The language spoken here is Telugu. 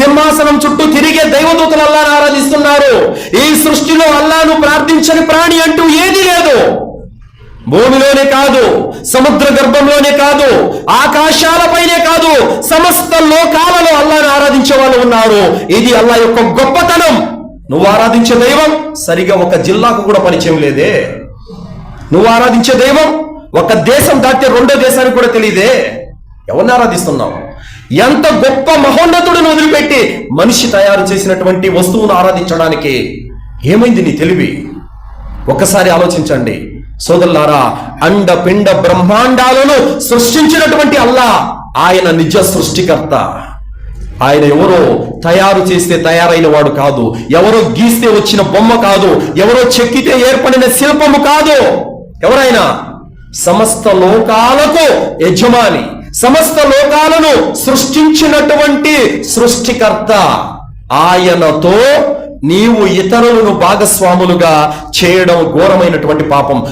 సింహాసనం చుట్టూ తిరిగే దైవదూతలు అల్లాను ఆరాధిస్తున్నారు. ఈ సృష్టిలో అల్లాను ప్రార్థించని ప్రాణి అంటూ ఏదీ లేదు. భూమిలోనే కాదు సముద్ర గర్భంలోనే కాదు ఆకాశాలపైనే కాదు సమస్త లోకాలలో అల్లాను ఆరాధించే వాళ్ళు ఉన్నారు. ఇది అల్లా యొక్క గొప్పతనం. నువ్వు ఆరాధించే దైవం సరిగా ఒక జిల్లాకు కూడా పరిచయం లేదే. నువ్వు ఆరాధించే దైవం ఒక దేశం దాటితే రెండో దేశానికి కూడా తెలియదే. ఎవరిని ఆరాధిస్తున్నావు? ఎంత గొప్ప మహోన్నతుడిని వదిలిపెట్టి మనిషి తయారు చేసినటువంటి వస్తువును ఆరాధించడానికి ఏమైంది నీ తెలివి? ఒక్కసారి ఆలోచించండి. సోదరులారా అండ పిండ బ్రహ్మాండాలను సృష్టించినటువంటి అల్లా ఆయన నిజ సృష్టికర్త. ఆయన ఎవరో తయారు చేస్తే తయారైన వాడు కాదు. ఎవరో గీస్తే వచ్చిన బొమ్మ కాదు. ఎవరో చెక్కితే ఏర్పడిన శిల్పము కాదు. ఎవరైనా? సమస్త లోకాలకు యజమాని. సమస్త లోకాలను సృష్టించినటువంటి సృష్టికర్త. ఆయనతో నీవు ఇతరులను భాగస్వాములుగా చేయడం ఘోరమైనటువంటి పాపం.